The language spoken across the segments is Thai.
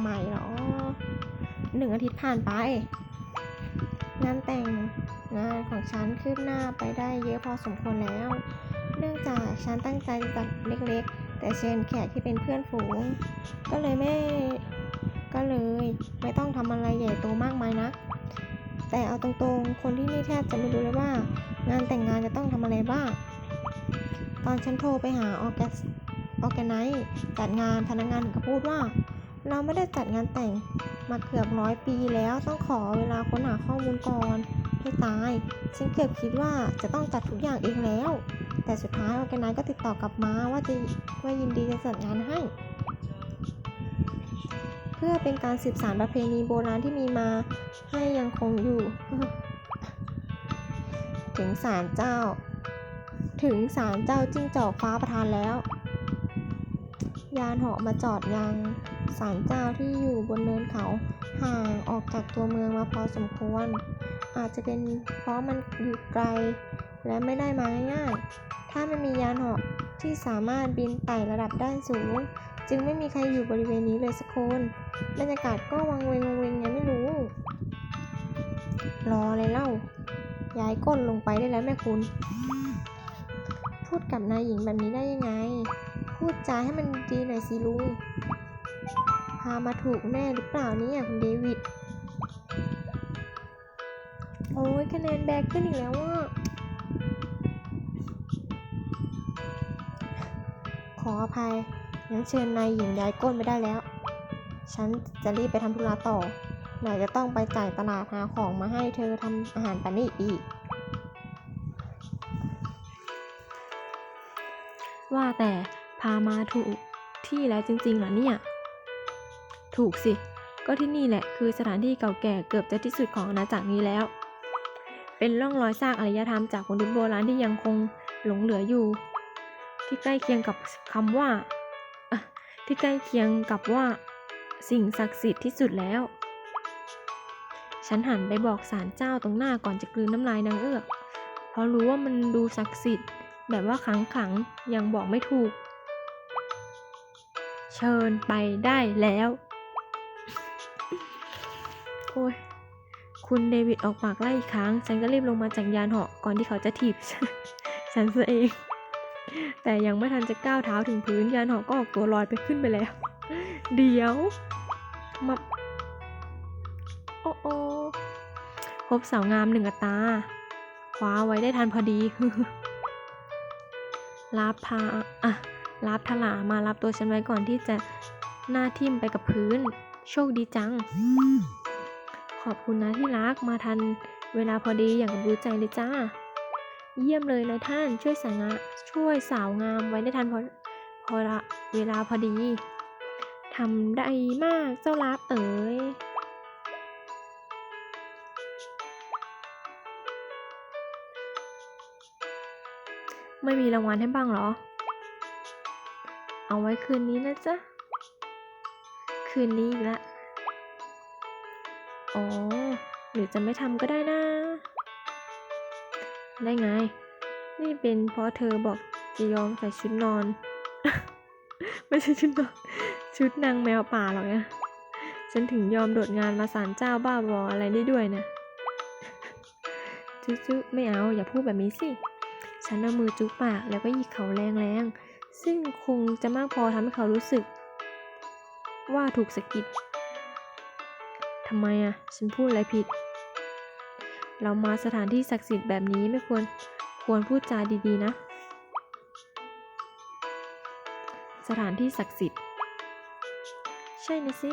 ใหม่เหรอหนึ่งอาทิตย์ผ่านไป งานแต่งงานของฉันคืบหน้าไปได้เยอะพอสมควรแล้ว เนื่องจากฉันตั้งใจจัดเล็กๆ แต่เชิญแขกที่เป็นเพื่อนฝูง ก็เลยไม่ก็เลยไม่ต้องทำอะไรใหญ่โตมากมายนะ แต่เอาตรงๆ คนที่นี่แทบจะไม่รู้เลยว่า งานแต่งงานจะต้องทำอะไรบ้าง ตอนฉันโทรไปหาออแกสออแกไนจัดงานพนักงานถึงกับพูดว่า เราไม่ได้จัดงานแต่งมาเกือบร้อยปีแล้วต้องขอเวลาค้นหาข้อมูลก่อนให้ตาย ฉันเกือบคิดว่าจะต้องจัดทุกอย่างเองแล้ว แต่สุดท้ายออแกไนซ์ก็ติดต่อกลับมาว่าจะว่ายินดีจะจัดงานให้ เพื่อเป็นการสืบสานประเพณีโบราณที่มีมาให้ยังคงอยู่ ถึงศาลเจ้า ถึงศาลเจ้าจิ้งจอกฟ้าประทานแล้ว ยานเหาะมาจอดยัง ศาลเจ้าที่อยู่บนเนินเขาห่างออกจากตัวเมืองมาพอสมควร อาจจะเป็นเพราะมันอยู่ไกล และไม่ได้มาง่ายๆ ถ้าไม่มียานเหาะที่สามารถบินไต่ระดับด้านสูง จึงไม่มีใครอยู่บริเวณนี้เลยสักคนบรรยากาศก็วังเวงวังเวงยังไม่รู้ รออะไรเล่า ย้ายก้นลงไปได้แล้วแม่คุณ พูดกับนายหญิงแบบนี้ได้ยังไง พูดจาให้มันดีหน่อยสิลุงามาถูกแน่หรือเปล่านี่ยคุณเดวิด โอ้ยคะแนนแบกขึ้นอีกแล้วว่าขออภัยงั้นเชิญนายหญิงย้ายก้นไปได้แล้ว ฉันจะรีบไปทำธุระต่อ ไหนจะต้องไปจ่ายตลาดหาของมาให้เธอทำอาหารปานี่อีก ว่าแต่พามาถูกที่แล้วจริงๆเหรอเนี่ย ถูกสิ ก็ที่นี่แหละคือสถานที่เก่าแก่เกือบจะที่สุดของอาณาจักรนี้แล้ว เป็นร่องรอยซากอารยธรรมจากมนุษย์โบราณที่ยังคงหลงเหลืออยู่ ที่ใกล้เคียงกับคำว่า ที่ใกล้เคียงกับว่า สิ่งศักดิ์สิทธิ์ที่สุดแล้ว ฉันหันไปบอกศาลเจ้าตรงหน้าก่อนจะกลืนน้ำลายนางเอื้อกเพราะรู้ว่ามันดูศักดิ์สิทธิ์ แบบว่าขังขังๆยังบอกไม่ถูก เชิญไปได้แล้ว โอ้ยคุณเดวิดออกปากไล่อีกครั้ง ฉันก็รีบลงมาจากยานเหาะก่อนที่เขาจะถีบฉันฉันซะเอง แต่ยังไม่ทันจะก้าวเท้าถึงพื้นยานเหาะก็ออกตัวลอยไปขึ้นไปแล้ว เดี๋ยว มาโอ้โอพบสาวงามหนึ่งตา คว้าไว้ได้ทันพอดีลาบพาอะลาบทลามารับตัวฉันไว้ก่อนที่จะหน้าทิ่มไปกับพื้น โชคดีจัง ขอบคุณนะที่รักมาทันเวลาพอดีอย่างกับรู้ใจเลยจ้า เยี่ยมเลยนายท่านช่วยสาวงามช่วยสาวงามไว้ได้ทันพอพอละเวลาพอดีทำได้มากเจ้าลาบเอ๋ยไม่มีรางวัลให้บ้างเหรอ เอาไว้คืนนี้นะจ๊ะ คืนนี้อีกละ อ๋อ หรือจะไม่ทำก็ได้นะ ได้ไง นี่เป็นเพราะเธอบอกจะยอมใส่ชุดนอน ไม่ใช่ชุดนอน ชุดนางแมวป่าหรอกนะ ฉันถึงยอมโดดงานมาสารเจ้าบ้าบออะไรได้ด้วยนะ จุ๊ๆไม่เอาอย่าพูดแบบนี้สิ ฉันเอามือจุ๊บปากแล้วก็หยิกเขาแรงๆ ซึ่งคงจะมากพอทำให้เขารู้สึก ว่าถูกสะกิด ทำไมอะ ฉันพูดอะไรผิด เรามาสถานที่ศักดิ์สิทธิ์แบบนี้ไม่ควร ควรพูดจาดีๆนะ สถานที่ศักดิ์สิทธิ์ ใช่นะสิ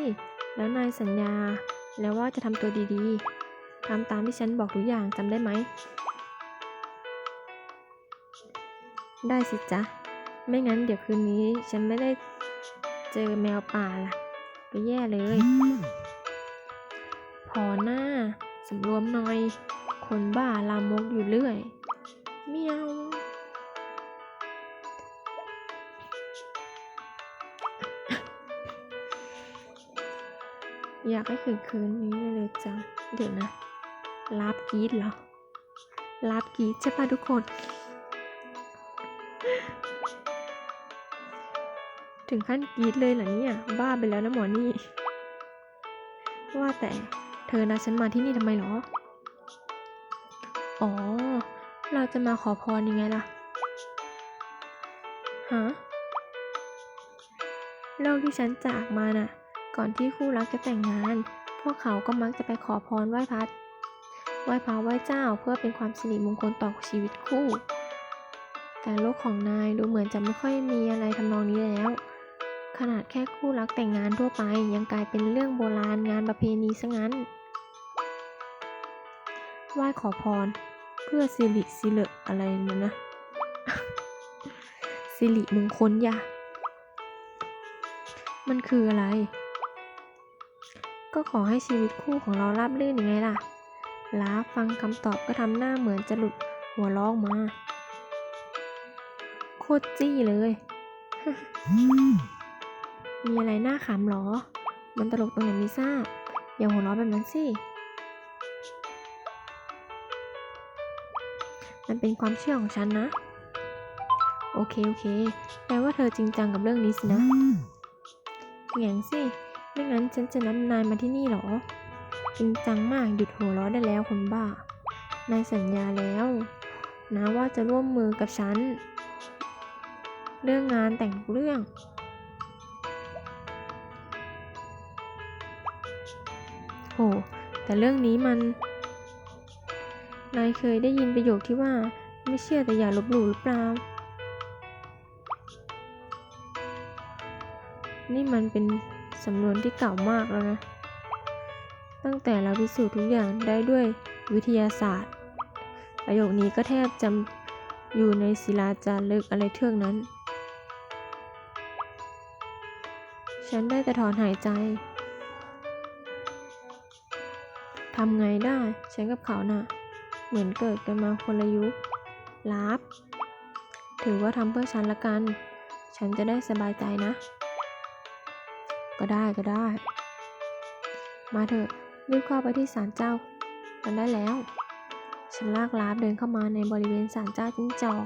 แล้วนายสัญญา แล้วว่าจะทำตัวดีๆทำตามที่ฉันบอกทุกอย่างจำได้ไหม ได้สิจ๊ะ ไม่งั้นเดี๋ยวคืนนี้ฉันไม่ได้เจอแมวป่าล่ะ ก็แย่เลย พอหน้าสำรวมหน่อย คนบ้าลามกอยู่เรื่อย เมียวอยากให้คืนคืนนี้เลยจ้ะ เดี๋ยวนะ ลาบกีดเหรอ ลาบกีดใช่ปะทุกคน ถึงขั้นกีดเลยเหรอเนี่ย บ้าไปแล้วนะหมอนี่ ว่าแต่ เธอนัดฉันมาที่นี่ทำไมหรอ อ๋อ เราจะมาขอพรยังไงล่ะ ฮะ โลกที่ฉันจากมาน่ะ ก่อนที่คู่รักจะแต่งงาน พวกเขาก็มักจะไปขอพรไหว้พระไหว้พระไหว้เจ้าเพื่อเป็นความสิริมงคลต่อชีวิตคู่ แต่โลกของนายดูเหมือนจะไม่ค่อยมีอะไรทำนองนี้แล้ว ขนาดแค่คู่รักแต่งงานทั่วไปยังกลายเป็นเรื่องโบราณงานประเพณีซะงั้น ไหว้ขอพร เพื่อสิริสิเลอะไรนั่นนะ สิริมงคลย่ามันคืออะไร ก็ขอให้ชีวิตคู่ของเราราบรื่นยังไงล่ะลาฟังคำตอบก็ทำหน้าเหมือนจะหลุดหัวล้อออกมา โคตรจี้เลย มีอะไรน่าขำหรอ มันตลกตรงไหนไม่ทราบ อย่าหัวเราะแบบนั้นสิ มันเป็นความเชื่อของฉันนะ โอเค โอเค แปลว่าเธอจริงจังกับเรื่องนี้สินะแง่งสิ ไม่งั้นฉันจะนัดนายมาที่นี่หรอ จริงจังมากหยุดหัวเราะได้แล้วคนบ้า นายสัญญาแล้ว นะว่าจะร่วมมือกับฉัน เรื่องงานแต่งเรื่องโหแต่เรื่องนี้มัน นายเคยได้ยินประโยคที่ว่าไม่เชื่อแต่อย่าลบหลู่หรือเปล่า นี่มันเป็นสำนวนที่เก่ามากแล้วนะ ตั้งแต่เราพิสูจน์ทุกอย่างได้ด้วยวิทยาศาสตร์ ประโยคนี้ก็แทบจะอยู่ในศิลาจารึกอะไรเทือกนั้น ฉันได้แต่ถอนหายใจทำไงได้ ฉันกับเขาน่ะ เหมือนเกิดกันมาคนละยุคลับถือว่าทำเพื่อฉันละกัน ฉันจะได้สบายใจนะ ก็ได้ก็ได้ มาเถอะรีบเข้าไปที่ศาลเจ้ากันได้แล้ว ฉันลากลาบเดินเข้ามาในบริเวณศาลเจ้าจิ้งจอก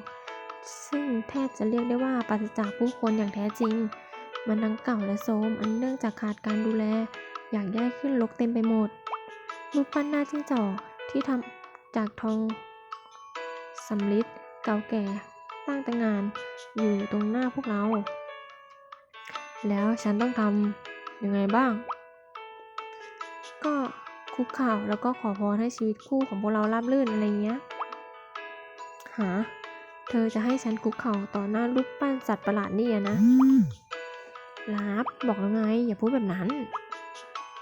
ซึ่งแทบจะเรียกได้ว่าปราศจากผู้คนอย่างแท้จริง มันทั้งเก่าและโทรมอันเนื่องจากขาดการดูแล อยากย้ายขึ้นลกเต็มไปหมดรูปปั้นหน้าจิ้งจอกที่ทำ จากทองสำริดเก่าแก่ตั้งแต่งานอยู่ตรงหน้าพวกเรา แล้วฉันต้องทำยังไงบ้าง ก็คุกเข่าวแล้วก็ขอพรให้ชีวิตคู่ของพวกเราราบรื่นอะไรเงี้ย หา เธอจะให้ฉันคุกเข่าต่อหน้ารูปปั้นสัตว์ประหลาดนี่นะ รับ บอกแล้วไง อย่าพูดแบบนั้น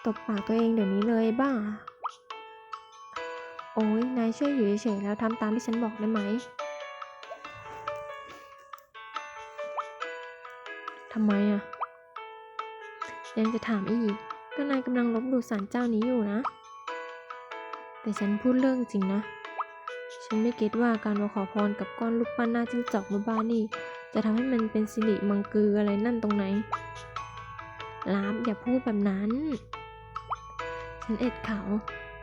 ตบปากตัวเองเดี๋ยวนี้เลยบ้า โอ้ยนายช่วยอยู่เฉยๆแล้วทำตามที่ฉันบอกได้ไหมทำไมอะ ยังจะถามอีก ก็นายกำลังลบหลู่สารเจ้านี้อยู่นะ แต่ฉันพูดเรื่องจริงนะ ฉันไม่เก็ตว่าการมาขอพรกับก้อนรูปปั้นหน้าจิ้งจอกบ้าๆนี่ จะทำให้มันเป็นสิริมังกืออะไรนั่นตรงไหนลาบอย่าพูดแบบนั้น ฉันเอ็ดเขา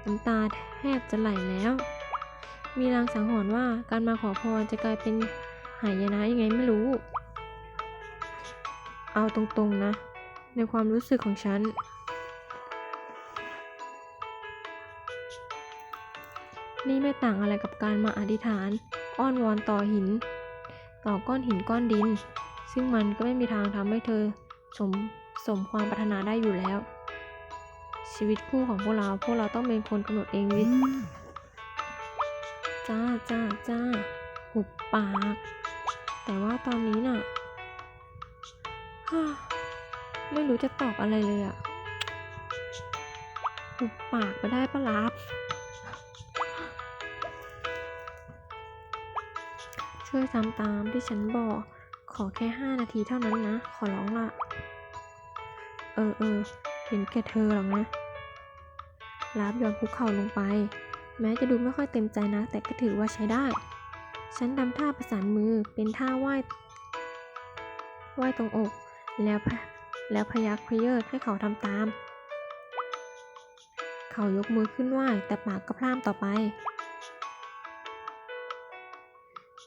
น้ำตาแทบจะไหลแล้ว มีรางสังหรณ์ว่าการมาขอพรจะกลายเป็นหายนะยังไงไม่รู้ เอาตรงๆนะ ในความรู้สึกของฉัน นี่ไม่ต่างอะไรกับการมาอธิษฐาน อ้อนวอนต่อหิน ต่อก้อนหินก้อนดิน ซึ่งมันก็ไม่มีทางทำให้เธอสมสมความปรารถนาได้อยู่แล้ว ชีวิตคู่ของพวกเรา พวกเราต้องเป็นคนกำหนดเองวิจ้าจ้าจ้าหุบปาก แต่ว่าตอนนี้น่ะฮ่าไม่รู้จะตอบอะไรเลยอะหุบปากไปได้ปะลับ ช่วยทำตามที่ฉันบอก ขอแค่ห้านาทีเท่านั้นนะ ขอร้องละเออเออ เห็นแก่เธอหรอกนะลาบยอมคุกเข่าลงไป แม้จะดูไม่ค่อยเต็มใจนะ แต่ก็ถือว่าใช้ได้ ฉันทำท่าประสานมือเป็นท่าไหว้ไหว้ตรงอก แล้วพแล้วพยักพเยิดให้เขาทำตาม เขายกมือขึ้นไหว้แต่ปากก็พร่ำต่อไป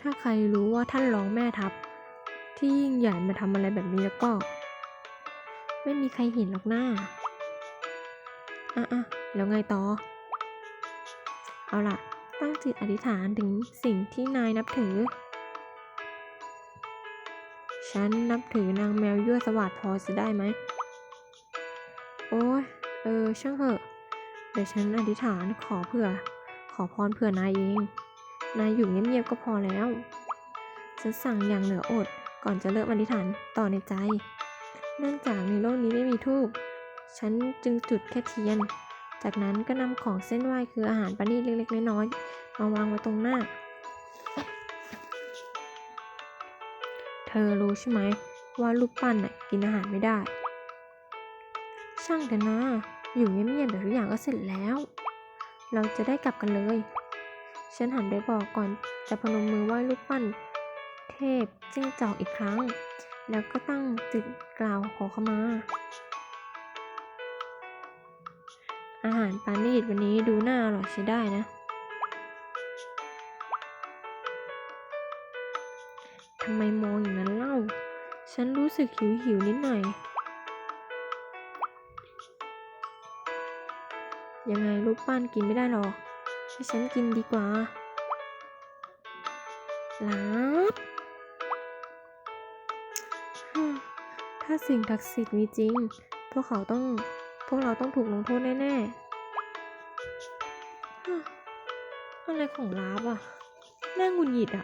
ถ้าใครรู้ว่าท่านรองแม่ทัพ ที่ยิ่งใหญ่มาทำอะไรแบบนี้แล้วก็ ไม่มีใครเห็นหรอกหน้า อะอะแล้วไงต่อ เอาล่ะ ตั้งจิตอธิษฐานถึงสิ่งที่นายนับถือ ฉันนับถือนางแมวยั่วสวัสดพอจะได้ไหม โอ้ยเออ ช่างเถอะ เดี๋ยวฉันอธิษฐานขอเผื่อ ขอพรเผื่อนายเอง นายอยู่เงียบๆก็พอแล้ว ฉันสั่งอย่างเหลืออดก่อนจะเริ่มอธิษฐานต่อในใจ เนื่องจากในโลกนี้ไม่มีทูบฉันจึงจุดแค่เทียน จากนั้นก็นำของเส้นไหว้คืออาหารประณีตเล็กๆน้อยๆมาวางไว้ตรงหน้า เธอรู้ใช่ไหมว่าลูกปั้นน่ะกินอาหารไม่ได้ ช่างเถอะนะ อยู่เงียบๆเดี๋ยวทุกอย่างก็เสร็จแล้ว เราจะได้กลับกันเลย ฉันหันไปบอกก่อนจะพนมมือไหว้ลูกปั้น เทพจิ้งจอกอีกครั้ง แล้วก็ตั้งจิตกล่าวขอขมา อาหารปานีตวันนี้ดูน่าอร่อยใช้ได้นะทำไมมองอย่างนั้นเล่า ฉันรู้สึกหิวหิวนิดหน่อย ยังไงลูกปั้นกินไม่ได้หรอก ให้ฉันกินดีกว่าลับาสิ่งศักดิ์สิทธิ์มีจริง พวกเขาต้อง พวกเราต้องถูกลงโทษแน่ๆอะไรของลาบอะ น่าหงุนหงิดอะ